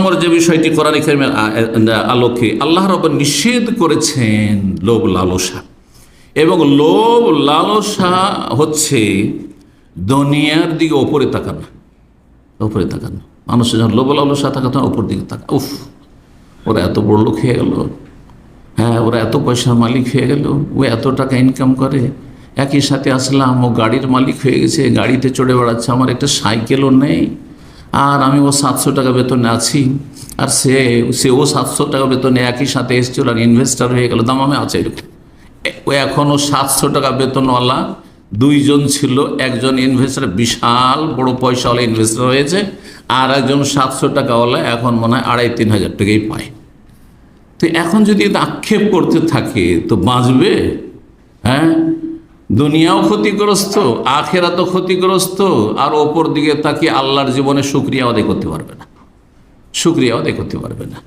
নম্বর যে বিষয়টি কোরআন আ- আলোকে আল্লাহ রব নিষেধ করেছেন লোভ লালসা। এবং লোভ লালসা হচ্ছে দুনিয়ার দিকে ওপরে তাকানো ওপরে তাকানো মানুষের যখন লোভ লালসা তাকাতো ওপর দিকে তাকা উফ, ওরা এত বড় লোক হয়ে গেল। হ্যাঁ ওরা এত পয়সার মালিক হয়ে গেল। ও এত টাকা ইনকাম করে। একই সাথে আসলাম, ও গাড়ির মালিক হয়ে গেছে। গাড়িতে চড়ে বেড়াচ্ছে। আমার একটা সাইকেলও নেই। আর আমি ও সাতশো টাকা বেতনে আছি। আর সে সে ও সাতশো টাকা বেতনে একই সাথে এসছিল আর ইনভেস্টার হয়ে গেল, দাম আমি আছে এরকম। ও এখনও সাতশো টাকা বেতনওয়ালা দুইজন ছিল, একজন ইনভেস্টার বিশাল বড় পয়সাওয়ালা ইনভেস্টার হয়েছে, আর একজন সাতশো টাকাওয়ালা এখন মনে হয় আড়াই তিন হাজার টাকাই পায়। তো এখন যদি আক্ষেপ করতে থাকে, তো বাঁচবে হ্যাঁ? দুনিয়াও ক্ষতিগ্রস্ত আখেরা তো ক্ষতিগ্রস্ত, আর ওপর দিকে তাকে আল্লাহর জীবনে সুক্রিয়া আদায় করতে পারবে না। সুক্রিয়া আদায় করতে পারবে না।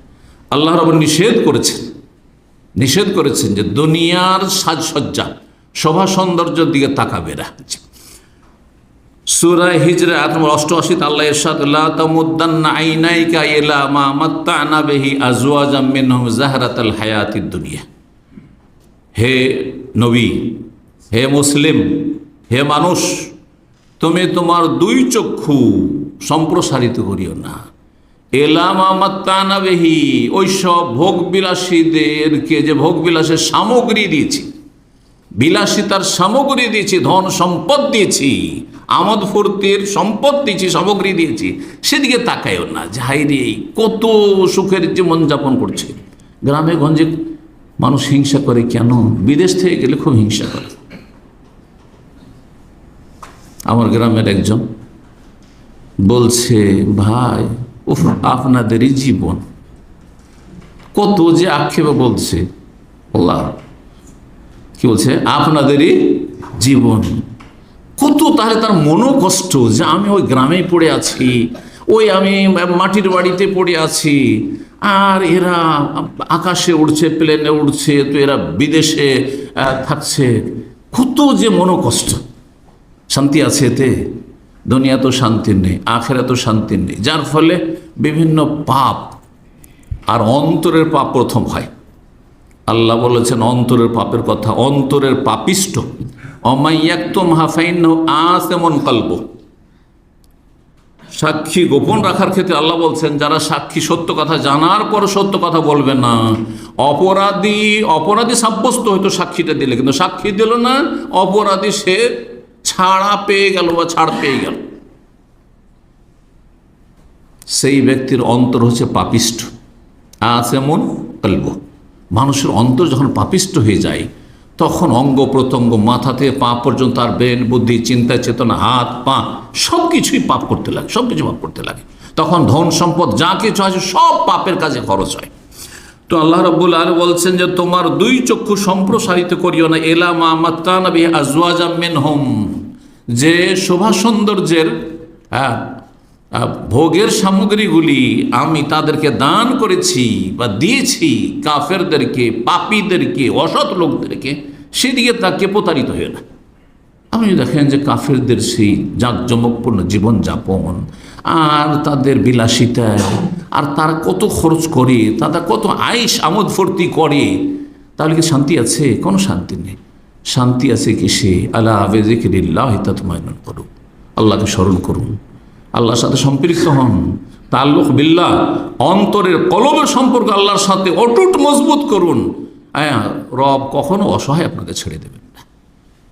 আল্লাহ রব নিষেধ করেছেন নিষেধ করেছেন যে দুনিয়ার সাজসজ্জা, শোভা সৌন্দর্যের দিকে তাকাবে না। সুরায় হিজরা অষ্টআশি আল্লাহ মিনহুম জাহরাতাল হায়াতিদ দুনিয়া। হে নবী হে মুসলিম, হে মানুষ, তুমি তোমার দুই চক্ষু সম্প্রসারিত করিও না। এলাম আমাত্তানাবেহি ওই সব ভোগ বিলাসীদেরকে যে ভোগ বিলাসের সামগ্রী দিয়েছি বিলাসিতার সামগ্রী দিয়েছি, ধন সম্পদ দিয়েছি, আমোদ ফুর্তির সম্পদ দিয়েছি, সামগ্রী দিয়েছি, সেদিকে তাকায়ও না। যাই রে, কত সুখের জীবনযাপন করছে। গ্রামে গঞ্জে মানুষ হিংসা করে কেন? বিদেশ থেকে গেলে খুব হিংসা করে। আমার গ্রামের একজন বলছে, ভাই, উফ আপনাদেরই জীবন কত যে আক্ষেপে বলছে। আল্লাহ কি বলছে? আপনাদেরই জীবন। কত তাহলে তার মনো কষ্ট যে আমি ওই গ্রামেই পড়ে আছি, ওই আমি মাটির বাড়িতে পড়ে আছি। আর এরা আকাশে উড়ছে, প্লেনে উড়ছে, তো এরা বিদেশে থাকছে। কত যে মনো কষ্ট। শান্তি আছে এতে? দুনিয়া তো শান্তির নেই, আখেরা তো শান্তির নেই। যার ফলে বিভিন্ন পাপ আর অন্তরের পাপ প্রথম হয়। আল্লাহ বলেছেন, অন্তরের পাপের কথা, অন্তরের পাপিষ্ট অমাইয়াক্তম হাফাইন আস এমন কল্প সাক্ষী গোপন রাখার ক্ষেত্রে আল্লাহ বলছেন, যারা সাক্ষী সত্য কথা জানার পর সত্য কথা বলবে না, অপরাধী অপরাধী সাব্যস্ত হয়তো সাক্ষীটা দিলে, কিন্তু সাক্ষী দিল না, অপরাধী সে ছাড়া পেয়ে গেল বা ছাড় পেয়ে গেল। সেই ব্যক্তির অন্তর হচ্ছে পাপিষ্ট আজ এমন কল্প মানুষের অন্তর যখন পাপিষ্ট হয়ে যায়, তখন অঙ্গ প্রত্যঙ্গ মাথা থেকে পা পর্যন্ত তার ব্রেন, বুদ্ধি, চিন্তা, চেতনা, হাত, পা সব কিছুই পাপ করতে লাগে সব কিছু পাপ করতে লাগে। তখন ধন সম্পদ যা কিছু আছে সব পাপের কাজে খরচ হয়। তো আল্লাহ রব্বুল আর বলছেন যে তোমার দুই চক্ষু সম্প্রসারিত করিও না। এলা মা মাত্তানবি আজওয়াজামিন হোম যে শোভা সৌন্দর্যের হ্যাঁ, ভোগের সামগ্রীগুলি আমি তাদেরকে দান করেছি বা দিয়েছি কাফেরদেরকে পাপীদেরকে অসৎ লোকদেরকে সেদিকে তাকে প্রতারিত হয়ে না। আপনি দেখেন যে কাফেরদের সেই জাঁকজমকপূর্ণ জীবনযাপন আর তাদের বিলাসিতায় আর তারা কত খরচ করে তারা কত আইস আমোদ ফুর্তি করে, তাহলে কি শান্তি আছে? কোনো শান্তি নেই। শান্তি আছে কি সে আল্লাহ আবেজিকিল্লাহ তাতমায়ন করুন আল্লাহকে স্মরণ করুন। আল্লাহর সাথে সম্পৃক্ত হন। তাল্লুক বিল্লাহ, অন্তরের কলবের সম্পর্ক আল্লাহর সাথে অটুট মজবুত করুন। হ্যাঁ রব কখনো অসহায় আপনাকে ছেড়ে দেবেন না।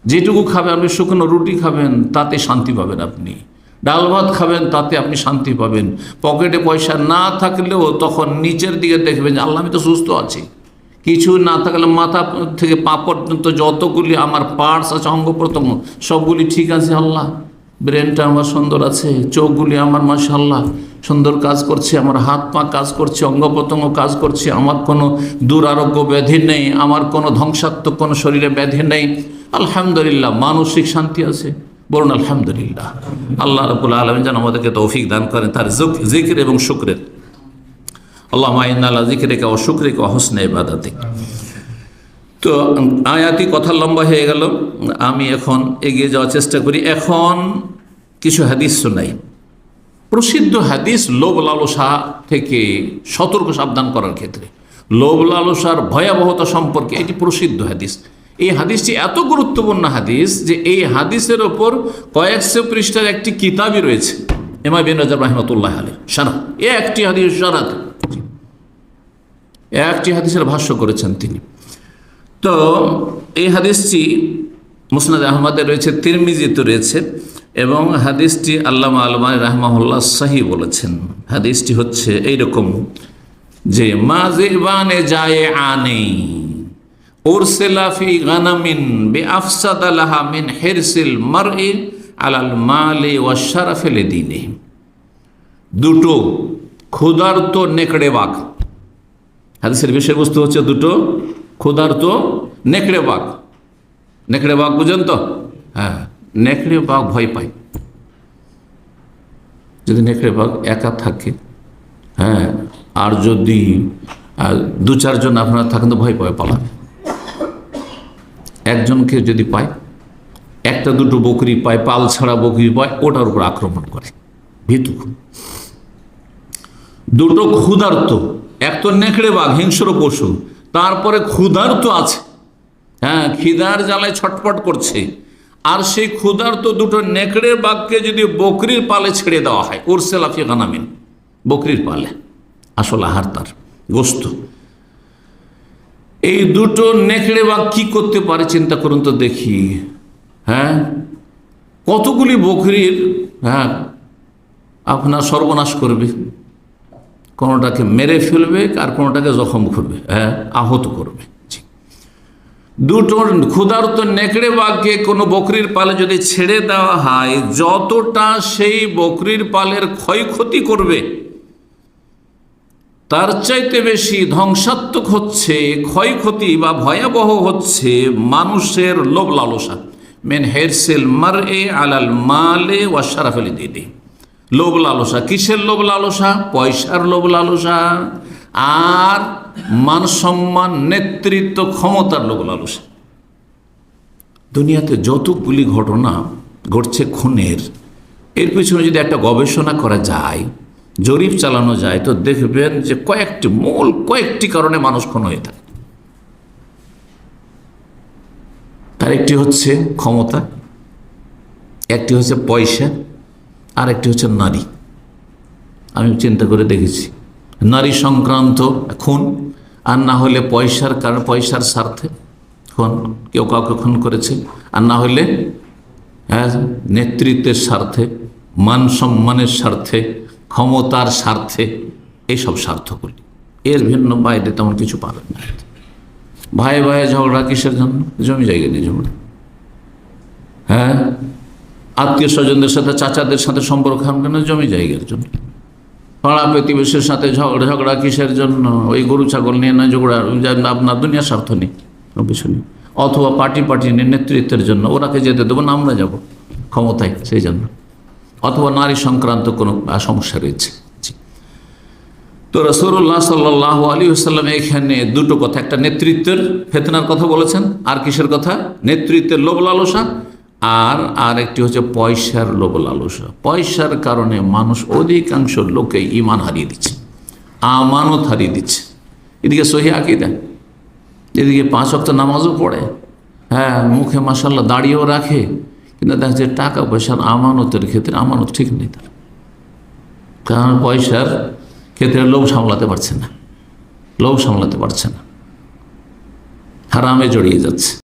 যেটুকু খাবেন আপনি শুকনো রুটি খাবেন, তাতে শান্তি পাবেন আপনি। ডাল ভাত খাবেন, তাতে আপনি শান্তি পাবেন। পকেটে পয়সা না থাকলেও তখন নিচের দিকে দেখবেন আল্লাহ, আমি তো সুস্থ আছি। কিছু না থাকলে মাথা থেকে পা পর্যন্ত যতগুলি আমার পার্টস আছে অঙ্গ প্রত্যঙ্গ সবগুলি ঠিক আছে, আল্লাহ। ব্রেনটা আমার সুন্দর আছে, চোখগুলি আমার মাশাল্লাহ সুন্দর কাজ করছে, আমার হাত পা কাজ করছে অঙ্গ প্রত্যঙ্গ কাজ করছে, আমার কোনো দুরারোগ্য ব্যাধি নেই, আমার কোনো ধ্বংসাত্মক কোনো শরীরে ব্যাধি নেই। আলহামদুলিল্লাহ, মানসিক শান্তি আছে। বলুন, আলহামদুলিল্লাহ। আল্লাহ রবুল আলম যেন আমাদেরকে তৌফিক দান করেন, তার জিকির এবং শুক্রের। আল্লাহ মাইনাল্লাহ জিকিরেকে অশুক্রিকে অহসনে ইবাদাতে। তো, আয়াতি কথা লম্বা হয়ে গেল। আমি এখন এগিয়ে যাওয়ার চেষ্টা করি। এখন কিছু হাদিস শোনাই। প্রসিদ্ধ হাদিস লোভ লালসা থেকে সতর্ক সাবধান করার ক্ষেত্রে। লোভ লালসার ভয়াবহতা সম্পর্কে এটি প্রসিদ্ধ হাদিস। এই হাদিসটি এত গুরুত্বপূর্ণ হাদিস যে এই হাদিসের ওপর কয়েকশো পৃষ্ঠার একটি কিতাবই রয়েছে। এমআই বিন রাজা রহমতুল্লাহ আলী সারা এ একটি হাদিস সারাত একটি হাদিসের ভাষ্য করেছেন তিনি। তো এই হাদিসটি মুসনাদ আহমদে রয়েছে, তিরমিজিতে রয়েছে এবং হাদিসটি আল্লামা আলমান রাহমাহুল্লাহ সাহি বলেছেন। হাদিসটি হচ্ছে এইরকম যে মাজিবানে যায় আনে ওরসেলাফি গানামিন বে আফসাদ আলাহা মিন হেরসিল মার আলাল মালে ওয়াশারাফেলে দিনে দুটো ক্ষুধার্ত নেকড়ে বাঘ। হাদিসের বিষয়বস্তু হচ্ছে দুটো ক্ষুধার্ত নেকড়ে বাঘ। নেকড়ে বাঘ বুঝেন তো? হ্যাঁ নেকড়ে বাঘ ভয় পায়। যদি নেকড়ে বাঘ একা থাকে হ্যাঁ আর যদি দু চারজন আপনারা থাকেন তো ভয় পায় পালাবে। একজনকে যদি পায়, একটা দুটো বকরি পায়, পাল ছাড়া বকরি পায়, ওটার উপর আক্রমণ করে। ভীতু। দুটো ক্ষুধার্ত, এক তো নেকড়ে বাঘ, হিংস্র পশু, তারপরে ক্ষুধার্ত আছে। হ্যাঁ খিদার জ্বালায় ছটপট করছে। আর সেই ক্ষুধার্ত দুটো নেকড়ে বাঘকে যদি বকরির পালে ছেড়ে দেওয়া হয় ওরসেলাফি গানামিন। বকরির পালে, আসল আহার তার, গোস্ত। এই দুটো নেকড়ে বাঘ কি করতে পারে চিন্তা করুন তো দেখি। হ্যাঁ? কতগুলি বকরির হ্যাঁ আপনার সর্বনাশ করবে। কোনোটাকে মেরে ফেলবে আর কোনোটাকে জখম করবে হ্যাঁ আহত করবে। দুটো ক্ষুধার্ত নেকড়ে বাঘকে কোনো বকরির পালে যদি ছেড়ে দেওয়া হয়, যতটা সেই বকরির পালের ক্ষয়ক্ষতি করবে তার চাইতে বেশি ধ্বংসাত্মক হচ্ছে, ক্ষয়ক্ষতি বা ভয়াবহ হচ্ছে মানুষের লোভ লালসা মেন হেরসেল মার এ আলাল মালে ওয়াশারাফেলি দিদি লোভ লালসা কিসের লোভ লালসা পয়সার লোভ লালসা আর মান সম্মান, নেতৃত্ব ক্ষমতার লোভ লালসা দুনিয়াতে যতগুলি ঘটনা ঘটছে খুনের, এর পিছনে যদি একটা গবেষণা করা যায় জরিপ চালানো যায়, তো দেখবেন যে কয়েকটি মূল, কয়েকটি কারণে মানুষ খুন হয়ে থাকে। তার একটি হচ্ছে ক্ষমতা, একটি হচ্ছে পয়সা আর একটি হচ্ছে নারী। আমি চিন্তা করে দেখেছি, নারী সংক্রান্ত খুন, আর না হলে পয়সার কারণ, পয়সার স্বার্থে খুন, কেউ কাউকে খুন করেছে, আর না হলে হ্যাঁ নেতৃত্বের স্বার্থে, মান সম্মানের স্বার্থে ক্ষমতার স্বার্থে এইসব স্বার্থগুলি এর ভিন্ন বাইরে তেমন কিছু পাবেন না। ভাই ভাই ঝগড়া কিসের জন্য? জমি জায়গা নিয়ে ঝগড়া। হ্যাঁ? আত্মীয় স্বজনদের সাথে, চাচাদের সাথে সম্পর্ক কেন? জমি জায়গার জন্য। পাড়া প্রতিবেশীর সাথে ঝগড়া ঝগড়া কিসের জন্য? ওই গরু, ছাগল নিয়ে না ঝগড়া? আপনার দুনিয়ার স্বার্থ নেই, কোনো কিছু নেই। অথবা পার্টি পার্টি নিয়ে নেতৃত্বের জন্য ওরাকে যেতে দেবো না, আমরা যাব। ক্ষমতায়, সেই জন্য। অথবা নারী সংক্রান্ত কোনো সমস্যা রয়েছে। তো রসুল্লাহ সাল্লাহ আলী আসাল্লাম এখানে দুটো কথা, একটা নেতৃত্বের ফেতনার কথা বলেছেন, আর কিসের কথা? নেতৃত্বের লোভ লালসা আর আর একটি হচ্ছে পয়সার লোভ লালসা পয়সার কারণে মানুষ অধিকাংশ লোকে ইমান হারিয়ে দিচ্ছে, আমানত হারিয়ে দিচ্ছে। এদিকে সহি আকিদা, এদিকে পাঁচ অক্ত নামাজও পড়ে হ্যাঁ মুখে মাসাল্লাহ দাঁড়িয়েও রাখে কিন্তু দেখা যাচ্ছে টাকা পয়সার আমানতের ক্ষেত্রে আমানত ঠিক নেই তার। কারণ পয়সার ক্ষেত্রে লোভ সামলাতে পারছে না। লোভ সামলাতে পারছে না। হারামে জড়িয়ে যাচ্ছে।